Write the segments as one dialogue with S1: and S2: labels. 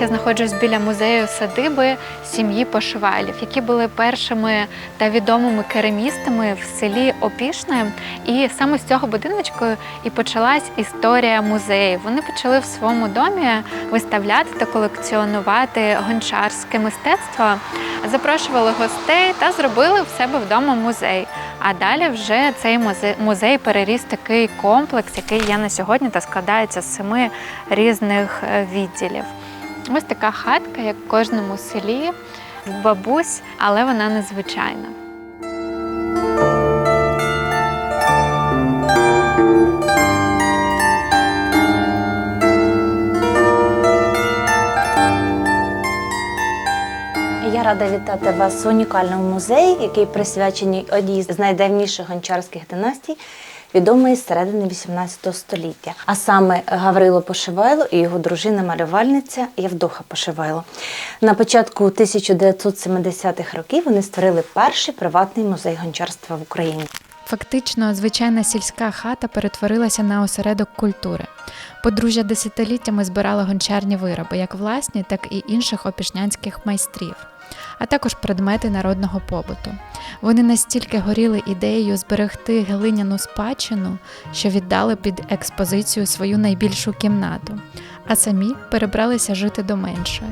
S1: Я знаходжусь біля музею садиби сім'ї Пошивайлів, які були першими та відомими керамістами в селі Опішне. І саме з цього будиночку і почалась історія музею. Вони почали в своєму домі виставляти та колекціонувати гончарське мистецтво, запрошували гостей та зробили в себе вдома музей. А далі вже цей музей, музей переріс такий комплекс, який є на сьогодні та складається з семи різних е, відділів. Ось така хатка, як в кожному селі, в бабусь, але вона незвичайна.
S2: Я рада вітати вас в унікальному музеї, який присвячений одній з найдавніших гончарських династій, відомої з середини 18 століття. А саме Гаврило Пошивайло і його дружина-малювальниця Євдоха Пошивайло. На початку 1970-х років вони створили перший приватний музей гончарства в Україні.
S1: Фактично, звичайна сільська хата перетворилася на осередок культури. Подружжя десятиліттями збирало гончарні вироби, як власні, так і інших опішнянських майстрів, а також предмети народного побуту. Вони настільки горіли ідеєю зберегти глиняну спадщину, що віддали під експозицію свою найбільшу кімнату, а самі перебралися жити до меншої.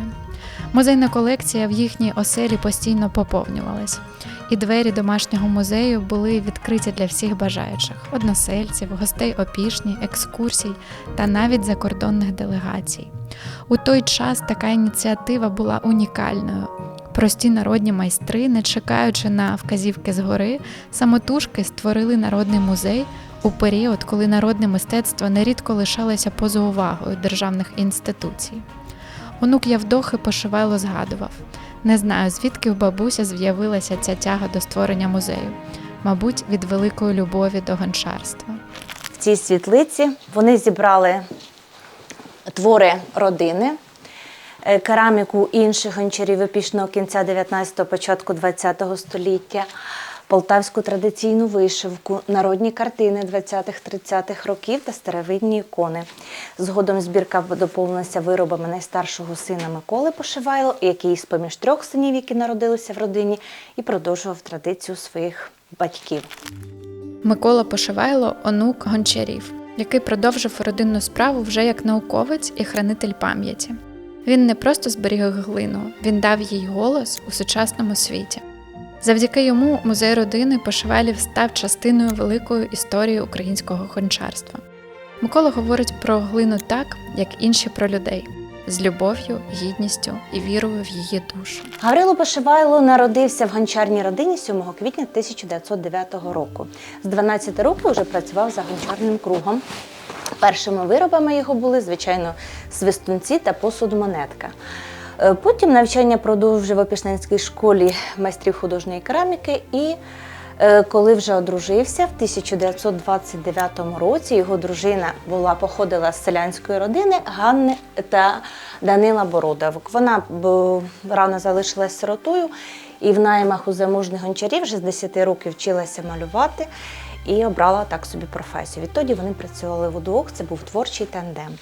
S1: Музейна колекція в їхній оселі постійно поповнювалась, і двері домашнього музею були відкриті для всіх бажаючих односельців, гостей опішні, екскурсій та навіть закордонних делегацій. У той час така ініціатива була унікальною. Прості народні майстри, не чекаючи на вказівки згори, самотужки створили народний музей у період, коли народне мистецтво нерідко лишалося поза увагою державних інституцій. Онук Явдохи пошивайло згадував: не знаю, звідки в бабуся з'явилася ця тяга до створення музею, мабуть, від великої любові до гончарства.
S2: В цій світлиці вони зібрали твори родини, е, кераміку інших гончарів епічного кінця 19-го, початку 20-го століття, полтавську традиційну вишивку, народні картини 20-30-х років та старовинні ікони. Згодом збірка доповнилася виробами найстаршого сина Миколи Пошивайло, який з поміж трьох синів, які народилися в родині, і продовжував традицію своїх батьків.
S1: Микола Пошивайло онук гончарів, який продовжив родинну справу вже як науковець і хранитель пам'яті. Він не просто зберіг глину, він дав їй голос у сучасному світі. Завдяки йому музей родини Пошивайлів став частиною великої історії українського гончарства. Микола говорить про глину так, як інші про людей, з любов'ю, гідністю і вірою в її душу.
S2: Гаврило Пошивайло народився в гончарній родині 7 квітня 1909 року. З 12 років вже працював за гончарним кругом. Першими виробами його були, звичайно, свистунці та посудомонетка. Е, Потім навчання продовжив в Опішненській школі майстрів художньої кераміки і е, коли вже одружився в 1929 році, його дружина була походила з селянської родини Ганни та Данила Бородавок. Вона рано залишилась сиротою і в наймах у заможних гончарів вже з 10 років вчилася малювати і обрала так собі професію. Відтоді вони працювали вдвох, це був творчий тандем.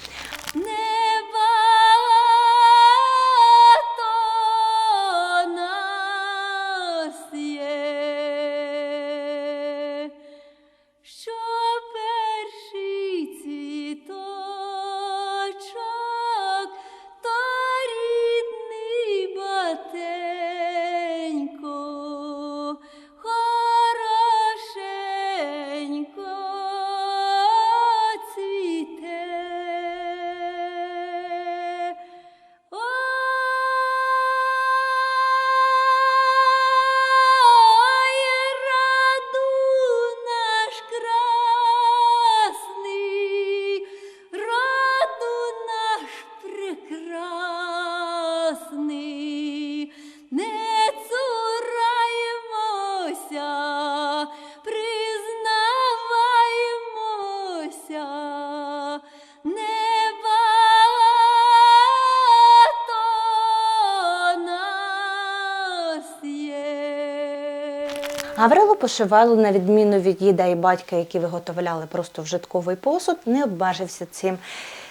S2: Гаврило Пошивайло, на відміну від діда і батька, які виготовляли просто вжитковий посуд, не обмежився цим.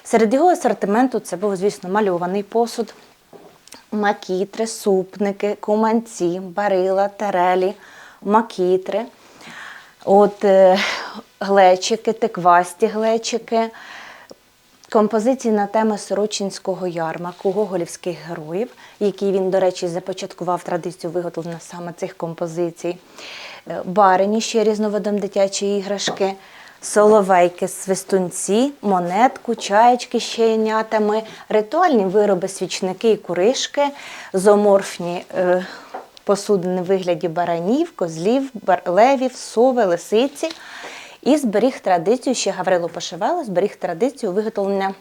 S2: Серед його асортименту це був, звісно, мальований посуд, макітри, супники, куманці, барила, тарелі, макітри. От е, глечики, тиквасті глечики, композиції на теми Сорочинського ярмарку, гоголівських героїв, які він, до речі, започаткував традицію виготовлення саме цих композицій, Е, барині ще різновидом дитячі іграшки, соловейки, свистунці, монетку, чаєчки з щенятами, ритуальні вироби, свічники і куришки, зооморфні е, посудини в вигляді баранів, козлів, левів, сови, лисиці. І зберіг традицію, ще Гаврило Пошивайло, зберіг традицію виготовлення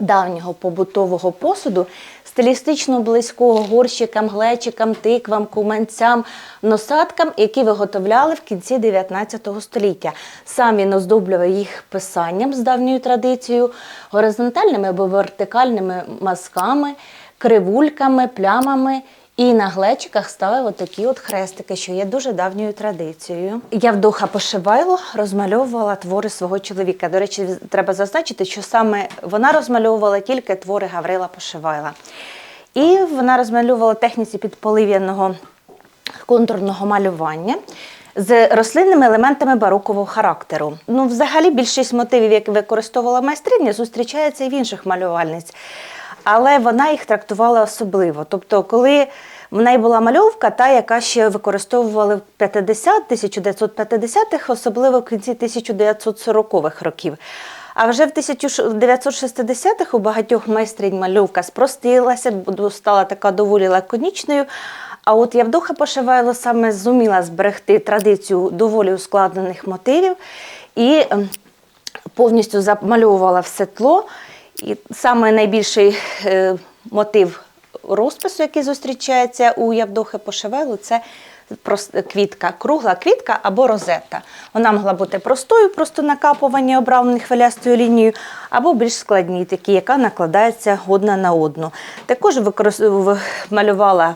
S2: давнього побутового посуду, стилістично близького горщикам, глечикам, тиквам, куманцям, носаткам, які виготовляли в кінці 19 століття. Сам він оздоблював їх писанням з давньою традицією, горизонтальними або вертикальними мазками, кривульками, плямами. І на глечиках ставив отакі от хрестики, що є дуже давньою традицією. Явдоха Пошивайло розмальовувала твори свого чоловіка. До речі, треба зазначити, що саме вона розмальовувала тільки твори Гаврила Пошивайла. І вона розмальовувала техніці підполив'яного контурного малювання з рослинними елементами барокового характеру. Ну, взагалі, більшість мотивів, які використовувала майстриня, зустрічається і в інших малювальниць. Але вона їх трактувала особливо. Тобто, коли в неї була мальовка, та, яка ще використовували в 50 1950-х, особливо в кінці 1940-х років. А вже в 1960-х у багатьох майстринь мальовка спростилася, стала така доволі лаконічною. А от Явдоха Пошивайло саме зуміла зберегти традицію доволі ускладнених мотивів і ем, повністю замальовувала все тло. І саме найбільший е, мотив розпису, який зустрічається у Явдохи Пошивайло, це квітка, кругла квітка або розета. Вона могла бути простою, просто накапування обрамлений хвилястою лінією, або більш складній, такі, яка накладається одна на одну. Також малювала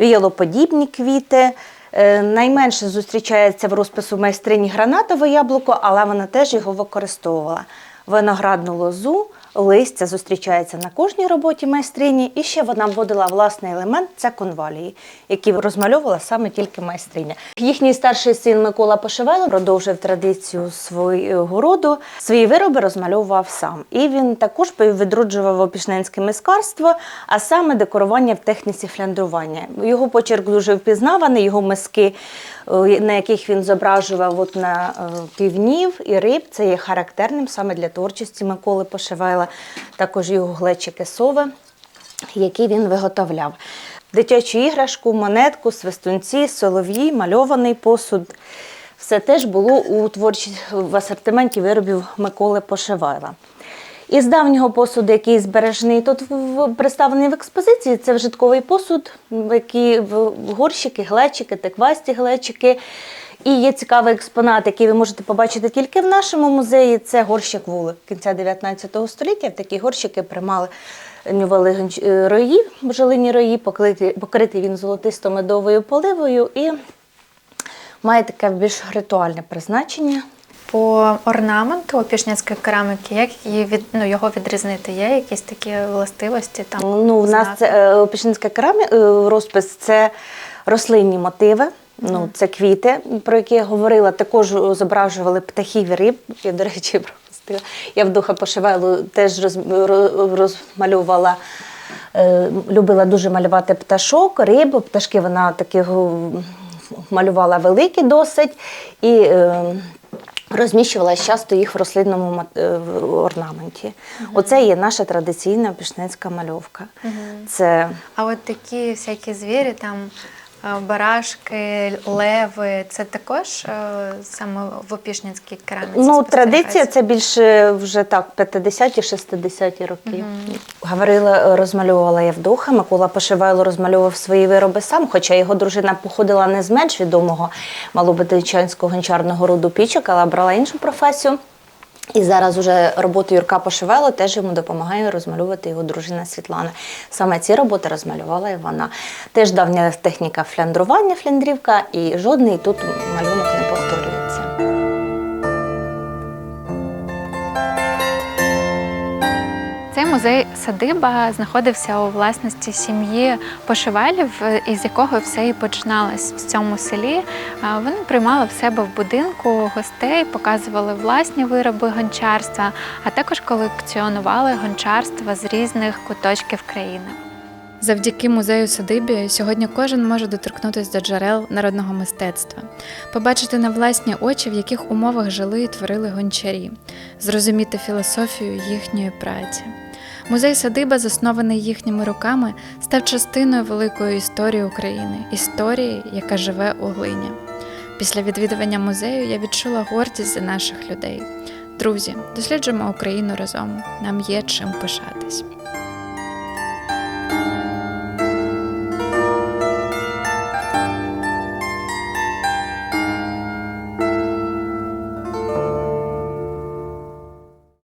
S2: віялоподібні квіти. Е, Найменше зустрічається в розпису майстрині гранатове яблуко, але вона теж його використовувала. Виноградну лозу, листя зустрічається на кожній роботі майстрині, і ще вона вводила власний елемент це конвалії, які розмальовувала саме тільки майстриня. Їхній старший син Микола Пошивайло продовжив традицію свого роду. Свої вироби розмальовував сам. І він також відроджував опішненське мискарство, а саме декорування в техніці фляндрування. Його почерк дуже впізнаваний, його миски, на яких він зображував от на е, півнів і риб, це є характерним саме для творчості Миколи Пошивайла. Також його глечики сови, які він виготовляв. Дитячу іграшку, монетку, свистунці, солов'ї, мальований посуд. Все теж було у творчі... в асортименті виробів Миколи Пошивайла. Із давнього посуду, який збережений тут представлений в експозиції, це вжитковий посуд, які в- горщики, глечики, теквасті глечики. І є цікавий експонат, який ви можете побачити тільки в нашому музеї. Це горщик вули кінця 19 століття. Такі горщики приймали нювали е, рої, бджолині рої, покритий, він золотисто-медовою поливою і має таке більш ритуальне призначення.
S1: По орнаменту опішняцької кераміки, як її від, ну, його відрізнити? Є якісь такі властивості? Там,
S2: Ну, в нас це е, опішинська керамі... е, розпис це рослинні мотиви. Ну, це квіти, про які я говорила. Також зображували птахів і риб. Я, до речі, пропустила. Я в духа пошивайлу теж роз... ро- розмальовувала. е, Любила дуже малювати пташок, риб. Пташки вона таких малювала великі досить. І розміщувала часто їх в рослинному орнаменті. Угу. Оце є наша традиційна пішнецька мальовка. Це
S1: А от такі всякі звірі, там е, барашки, леви, це також е, саме в опішнянській кераміці?
S2: ну, традиція це більше вже так, 50-ті, 60-ті роки. Гаврила е, розмальовувала Явдоха, Микола Пошивайло розмальовував свої вироби сам, хоча його дружина походила не з менш відомого малобитичанського гончарного роду пічок, але брала іншу професію. І зараз уже роботу Юрка Пошевело теж йому допомагає розмалювати його дружина Світлана. Саме ці роботи розмалювала і вона. Теж давня техніка фляндрування, фляндрівка, і жодний тут малюнок не повторюється.
S1: Музей садиба знаходився у власності сім'ї Пошивелів, із якого все і починалось в цьому селі. Вони приймали в себе в будинку гостей, показували власні вироби гончарства, а також колекціонували гончарства з різних куточків країни. Завдяки музею садибі сьогодні кожен може доторкнутися до джерел народного мистецтва, побачити на власні очі, в яких умовах жили і творили гончарі, зрозуміти філософію їхньої праці. Музей садиба, заснований їхніми руками, став частиною великої історії України, історії, яка живе у глині. Після відвідування музею я відчула гордість за наших людей. Друзі, досліджуємо Україну разом. Нам є чим пишатись.